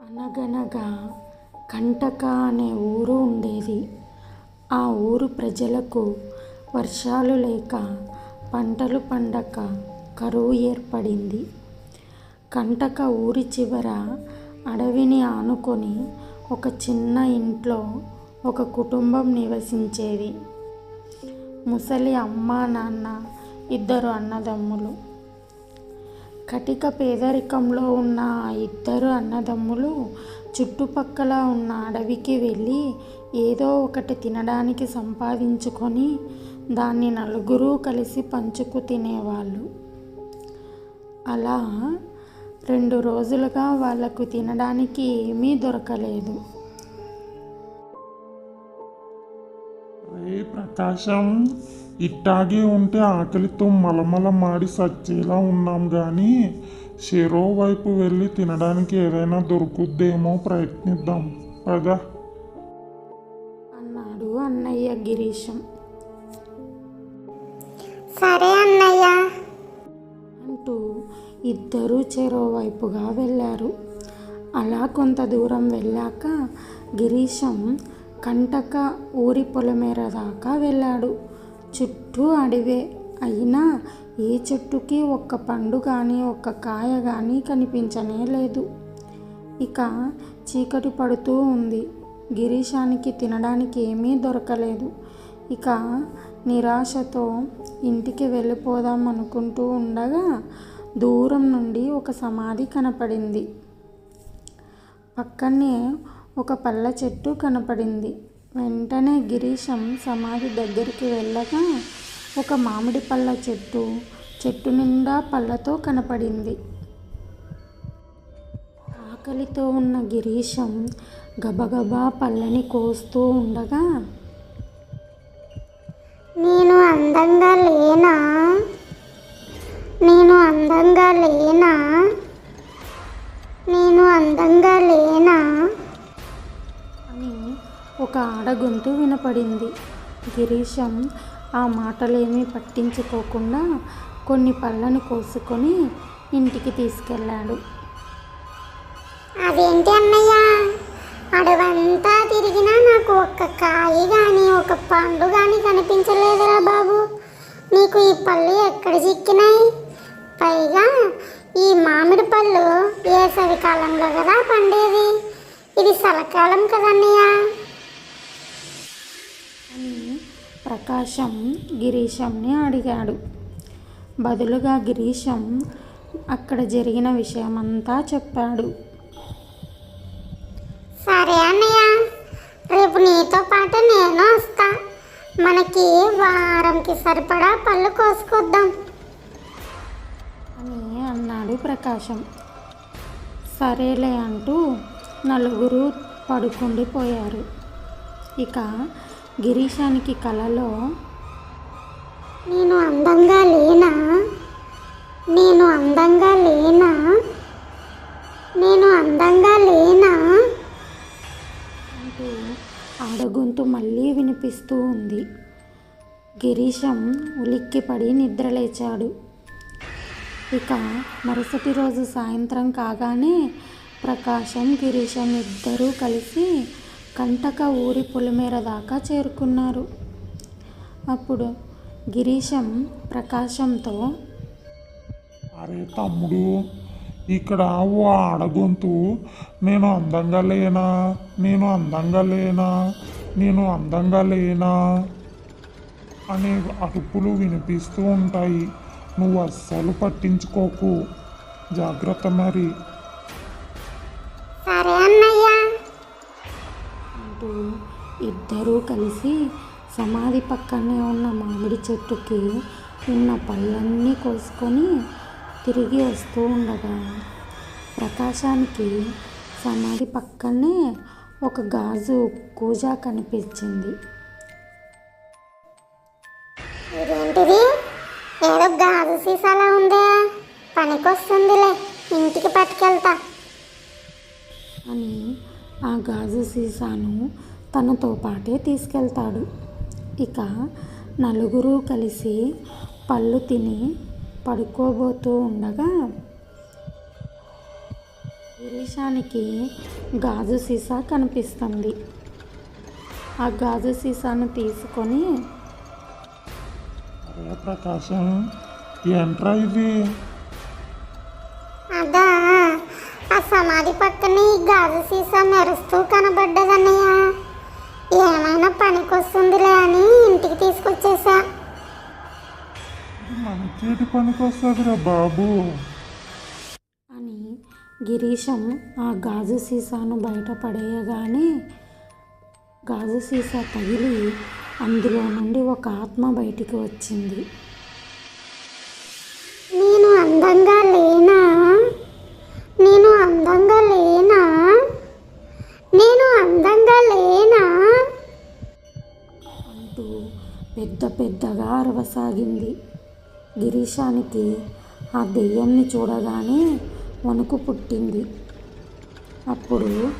అనగనగా కంటక అనే ఊరు ఉండేది. ఆ ఊరు ప్రజలకు వర్షాలు లేక పంటలు పండక కరువు ఏర్పడింది. కంటక ఊరి చివర అడవిని ఆనుకొని ఒక చిన్న ఇంట్లో ఒక కుటుంబం నివసించేది. ముసలి అమ్మ నాన్న ఇద్దరు అన్నదమ్ములు. కటిక పేదరికంలో ఉన్న ఆ ఇద్దరు అన్నదమ్ములు చుట్టుపక్కల ఉన్న అడవికి వెళ్ళి ఏదో ఒకటి తినడానికి సంపాదించుకొని దాన్ని నలుగురు కలిసి పంచుకు తినేవాళ్ళు. అలా రెండు రోజులుగా వాళ్ళకు తినడానికి ఏమీ దొరకలేదు. ప్రకాశం ఇట్టాగే ఉంటే ఆకలితో మలమల మాడి సచ్చేలా ఉన్నాం కానీ చెరో వైపు వెళ్ళి తినడానికి ఏదైనా దొరుకుద్దేమో ప్రయత్నిద్దాం. పదా. అన్నాడు అన్నయ్య గిరీశం. సరే అన్నయ్య. అంటూ ఇద్దరూ చెరోవైపుగా వెళ్ళారు. అలా కొంత దూరం వెళ్ళాక గిరీశం కంటక ఊరి పొలమేర దాకా వెళ్ళాడు. చుట్టూ అడివే. అయినా ఏ చెట్టుకి ఒక్క పండు కానీ ఒక్క కాయ కానీ కనిపించనే లేదు. ఇక చీకటి పడుతూ ఉంది. గిరీశానికి తినడానికి ఏమీ దొరకలేదు. ఇక నిరాశతో ఇంటికి వెళ్ళిపోదాం అనుకుంటూ ఉండగా దూరం నుండి ఒక సమాధి కనపడింది. పక్కనే ఒక పళ్ళ చెట్టు కనపడింది. వెంటనే గిరీశం సమాధి దగ్గరికి వెళ్ళగా ఒక మామిడి పళ్ళ చెట్టు చెట్టు నిండా పళ్ళతో కనపడింది. ఆకలితో ఉన్న గిరీశం గబగబా పళ్ళని కోస్తూ ఉండగా నేను అందంగా లేనా? నేను అందంగా లేనా? నేను అందంగా లేనా? ఒక ఆడగొంతు వినపడింది. గిరీశం ఆ మాటలేమీ పట్టించుకోకుండా కొన్ని పళ్ళను కోసుకొని ఇంటికి తీసుకెళ్ళాడు. అదేంటి అన్నయ్య? అడవంతా తిరిగినా నాకు ఒక్క కాయ కానీ ఒక పండు కానీ కనిపించలేదురా బాబు. నీకు ఈ పళ్ళు ఎక్కడ చిక్కినాయి? పైగా ఈ మామిడి పళ్ళు వేసవి కాలంలో కదా పండేది. ఇది చలకాలం కదన్నయ్య. ప్రకాశం గిరీశంని అడిగాడు. బదులుగా గిరీశం అక్కడ జరిగిన విషయమంతా చెప్పాడు. సరే అన్నయ్య రేపు నీతో పాటు నేను వస్తా. మనకి వారంకి సరిపడా పళ్ళు కోసుకొద్దాం. అని అన్నాడు ప్రకాశం. సరేలే అంటూ నలుగురు పడుకుండిపోయారు. ఇక గిరీశానికి కలలో నేను అందంగా లేనా? నేను అందంగా లేనా? నేను అందంగా లేనా? అంటూ ఆడగొంతు మళ్ళీ వినిపిస్తూ ఉంది. గిరీశం ఉలిక్కిపడి నిద్రలేచాడు. ఇక మరుసటి రోజు సాయంత్రం కాగానే ప్రకాశం గిరీశం ఇద్దరూ కలిసి కంటక ఊరి పొలిమేర దాకా చేరుకున్నారు. అప్పుడు గిరీశం ప్రకాశంతో అరే తమ్ముడు ఇక్కడ ఓ ఆడగొంతు నేను అందంగా లేనా? నేను అందంగా లేనా? నేను అందంగా లేనా? అనే అరుపులు వినిపిస్తూ ఉంటాయి. నువ్వు అస్సలు పట్టించుకోకు. జాగ్రత్త మరి. సరే అంటూ ఇద్దరూ కలిసి సమాధి పక్కనే ఉన్న మామిడి చెట్టుకి ఉన్న పళ్ళన్నీ కోసుకొని తిరిగి వస్తూ ఉండగా ప్రకాశానికి సమాధి పక్కనే ఒక గాజు కూజా కనిపించింది. ఇదేంటిది? ఏదో గాజు సీసాలా ఉందే. పనికొస్తుందిలే. ఇంటికి పట్టుకెళ్తా. అని ఆ గాజు సీసాను తనతో పాటే తీసుకెళ్తాడు. ఇక నలుగురు కలిసి పళ్ళు తిని పడుకోబోతూ ఉండగా గిరీశానికి గాజు సీసా కనిపిస్తుంది. ఆ గాజు సీసాను తీసుకొని ప్రకాశం? ఏంట్రా ఇది? సమాధి పక్కన ఈ గాజు సీసా మెరుస్తూ కనబడ్డదన్నయ్య. ఏమైనా పనికొస్తుందిలే అని ఇంటికి తీసుకొచ్చేసా. వస్తుందిరా బాబు. అని గిరీశం ఆ గాజు సీసాను బయట పడేయగానే గాజు సీసా తగిలి అందులో నుండి ఒక ఆత్మ బయటికి వచ్చింది. నేను అందంగా పెద్ద పెద్దగా అరవసాగింది. గిరీశానికి ఆ దెయ్యంని చూడగానే వణుకు పుట్టింది. అప్పుడు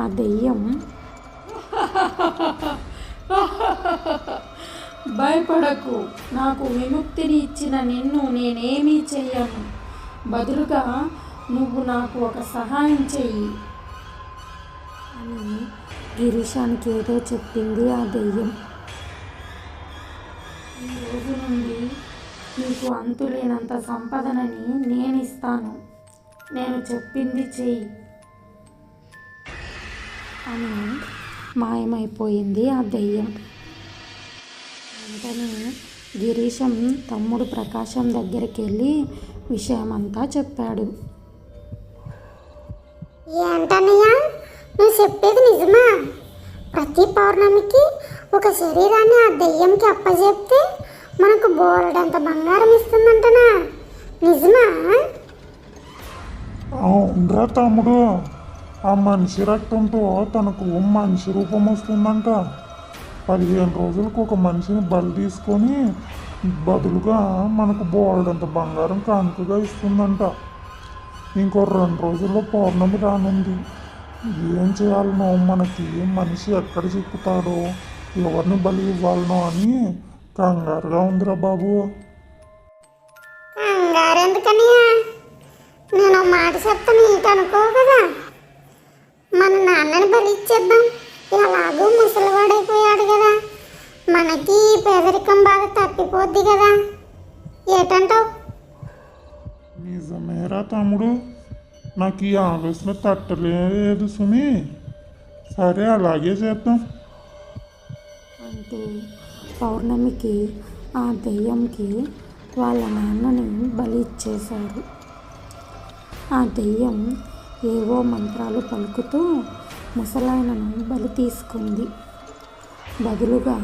ఆ దెయ్యం భయపడకు నాకు విముక్తిని ఇచ్చిన నిన్ను నేనేమీ చెయ్యను. బదులుగా నువ్వు నాకు ఒక సహాయం చెయ్యి. అని గిరీశానికి ఏదో చెప్పింది ఆ దెయ్యం. ఈ రోజు నుండి నీకు అంతులేనంత సంపదనని నేను ఇస్తాను నేను చెప్పింది చెయ్యి. అని మాయమైపోయింది ఆ దెయ్యం. వెంటనే గిరీశం తమ్ముడు ప్రకాశం దగ్గరికి వెళ్ళి విషయమంతా చెప్పాడు. ఏంటన్నయ్య? నువ్వు చెప్పేది నిజమా? ప్రతి పౌర్ణమికి ఒక శరీరాన్ని ఆ దెయ్యంకి అప్పజెప్తే మనకు బోలెడంత బంగారం ఇస్తుందంటనా? నిజమా? అవునరా తమ్ముడు. ఆ మనిషి రక్తంతో తనకు మనిషి రూపం వస్తుందంట. పదిహేను రోజులకు ఒక మనిషిని బలి తీసుకొని బదులుగా మనకు బోల్డంత బంగారం కానుకగా ఇస్తుందంట. ఇంకో రెండు రోజుల్లో పౌర్ణమి రానుంది. ఏం చేయాలనో మనకి మనిషి ఎక్కడ చిక్కుతాడో? ఎవరిని బలి ఇవ్వాలనో అని కంగారుగా ఉందిరా బాబు. నేను మాట చెప్తాను నీకు అనుకో కదా? మన నాన్నని బలి ఇచ్చేద్దాం. ఎలాగో ముసలివాడైపోయాడు కదా. మనకి పేదరికం బాగా తప్పిపోద్ది కదా. ఏటంటావు? నిజమేరా తమ్ముడు. నాకు ఈ ఆలోచన తట్టలేదు సుమి. సరే అలాగే చేద్దాం. అంటూ పౌర్ణమికి ఆ దెయ్యంకి వాళ్ళ నాన్నని బలి ఇచ్చేశారు. ఆ దెయ్యం ఏవో మంత్రాలు పలుకుతూ ముసలాయనను బలి తీసుకుంది. బదులుగా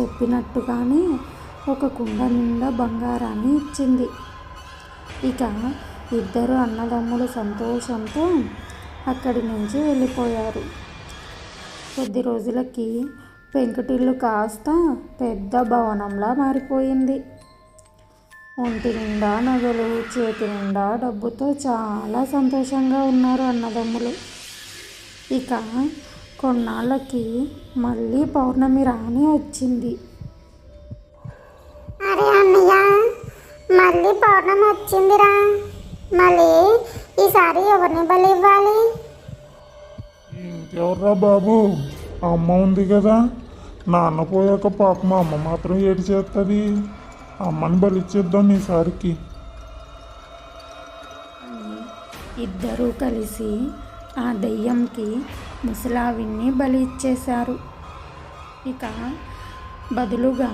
చెప్పినట్టుగానే ఒక కుండ నిండా బంగారాన్ని ఇచ్చింది. ఇక ఇద్దరు అన్నదమ్ములు సంతోషంతో అక్కడి నుంచి వెళ్ళిపోయారు. కొద్ది రోజులకి పెంకుటిల్లు కాస్త పెద్ద భవనంలా మారిపోయింది. ఒంటి నిండా నగలు చేతి నిండా డబ్బుతో చాలా సంతోషంగా ఉన్నారు అన్నదమ్ములు. ఇక కొన్నాళ్ళకి మళ్ళీ పౌర్ణమి రాని వచ్చింది. అరే అన్నయ్య మళ్ళీ పౌర్ణమి వచ్చిందిరా. మళ్ళీ ఈసారి ఎవరిని బలి ఇవ్వాలి? ఇంకెవర్రా బాబు? అమ్మ ఉంది కదా. నాన్న పోయాక పాపం అమ్మ మాత్రం ఏడు చేస్తుంది అమ్మని బలిచ్చేద్దాం ఈసారికి. ఇద్దరూ కలిసి ఆ దెయ్యంకి ముసలావిని బలి ఇచ్చేశారు. ఇక బదులుగా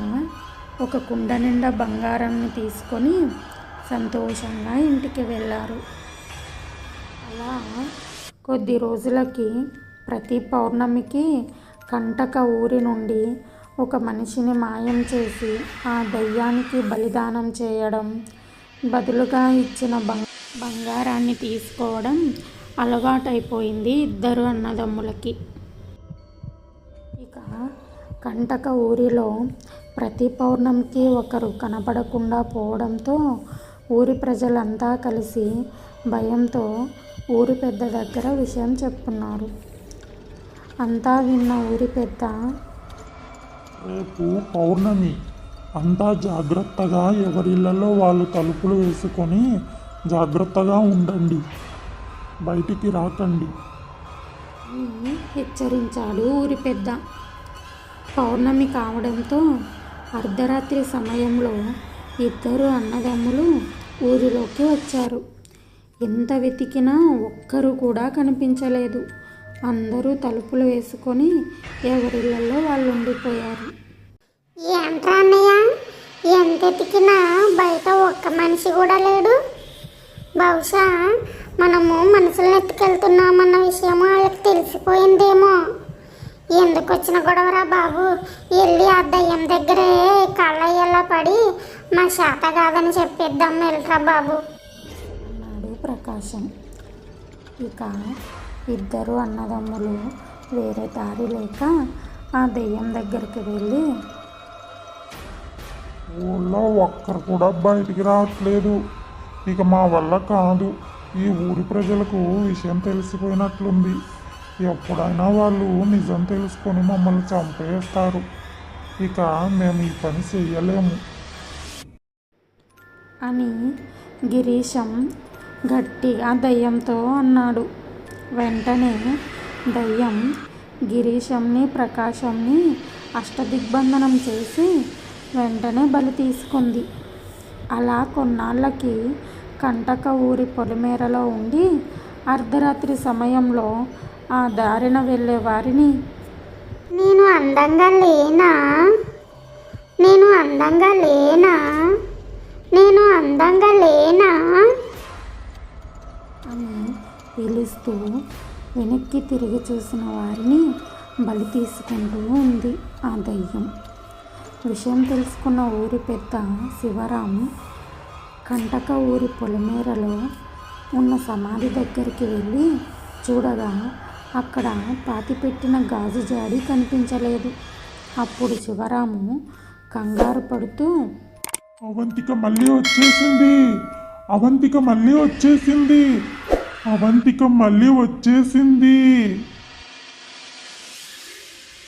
ఒక కుండ నిండా బంగారాన్ని తీసుకొని సంతోషంగా ఇంటికి వెళ్ళారు. అలా కొద్ది రోజులకి ప్రతి పౌర్ణమికి కంటక ఊరి నుండి ఒక మనిషిని మాయం చేసి ఆ దయ్యానికి బలిదానం చేయడం బదులుగా ఇచ్చిన బంగ్ బంగారాన్ని తీసుకోవడం అలవాటైపోయింది ఇద్దరు అన్నదమ్ములకి. ఇక కంటక ఊరిలో ప్రతి పౌర్ణమికి ఒకరు కనపడకుండా పోవడంతో ఊరి ప్రజలంతా కలిసి భయంతో ఊరి పెద్ద దగ్గర విషయం చెప్పుకున్నారు అంతా విన్న ఊరి పెద్ద రేపు పౌర్ణమి. అంతా జాగ్రత్తగా ఎవరిళ్ళలో వాళ్ళు తలుపులు వేసుకొని జాగ్రత్తగా ఉండండి. బయటికి రాకండి. హెచ్చరించాడు ఊరి పెద్ద. పౌర్ణమి కావడంతో అర్ధరాత్రి సమయంలో ఇద్దరు అన్నదమ్ములు ఊరిలోకి వచ్చారు. ఎంత వెతికినా ఒక్కరు కూడా కనిపించలేదు. అందరూ తలుపులు వేసుకొని ఎవరిళ్ళల్లో వాళ్ళు ఉండిపోయారు ఏంట్రా అన్నయ్య? ఎంత వెతికినా బయట ఒక్క మనిషి కూడా లేడు. బహుశా మనము మనుషులను ఎత్తుకెళ్తున్నామన్న విషయం వాళ్ళకి తెలిసిపోయిందేమో. ఎందుకు వచ్చిన గొడవరా బాబు? వెళ్ళి ఆ దయ్యం దగ్గరే కళ్ళయ్యేలా పడి మా శాత కాదని చెప్పిద్దాం వెళ్ళరా బాబు. అన్నాడు ప్రకాశం. ఇక ఇద్దరు అన్నదమ్ములు వేరే దారి లేక ఆ దెయ్యం దగ్గరికి వెళ్ళి ఊళ్ళో ఒక్కరు కూడా బయటికి రావట్లేదు. ఇక మా వల్ల కాదు. ఈ ఊరి ప్రజలకు విషయం తెలిసిపోయినట్లుంది. ఎప్పుడైనా వాళ్ళు నిజం తెలుసుకొని మమ్మల్ని చంపేస్తారు. ఇక మేము ఈ పని చెయ్యలేము. అని గిరీశం గట్టిగా దయ్యంతో అన్నాడు. వెంటనే దయ్యం గిరీశంని ప్రకాశంని అష్టదిగ్బంధనం చేసి వెంటనే బలి తీసుకుంది. అలా కొన్నాళ్ళకి కంటక ఊరి పొలిమేరలో ఉండి అర్ధరాత్రి సమయంలో ఆ దారిన వెళ్ళే వారిని. నేను అందంగా లేనా? నేను అందంగా లేనా? నేను అందంగా లేనా? అని పిలుస్తూ వెనక్కి తిరిగి చూసిన వారిని బలి తీసుకుంటూ ఉంది ఆ దయ్యం. విషయం తెలుసుకున్న ఊరి పెద్ద శివరాం కంటక ఊరి పొలిమేరలో ఉన్న సమాధి దగ్గరికి వెళ్ళి చూడగా అక్కడ పాతిపెట్టిన గాజు జాడి కనిపించలేదు. అప్పుడు శివరాము కంగారు పడుతూ అవంతిక మళ్ళీ వచ్చేసింది. అవంతిక మళ్ళీ వచ్చేసింది. అవంతిక మళ్ళీ వచ్చేసింది.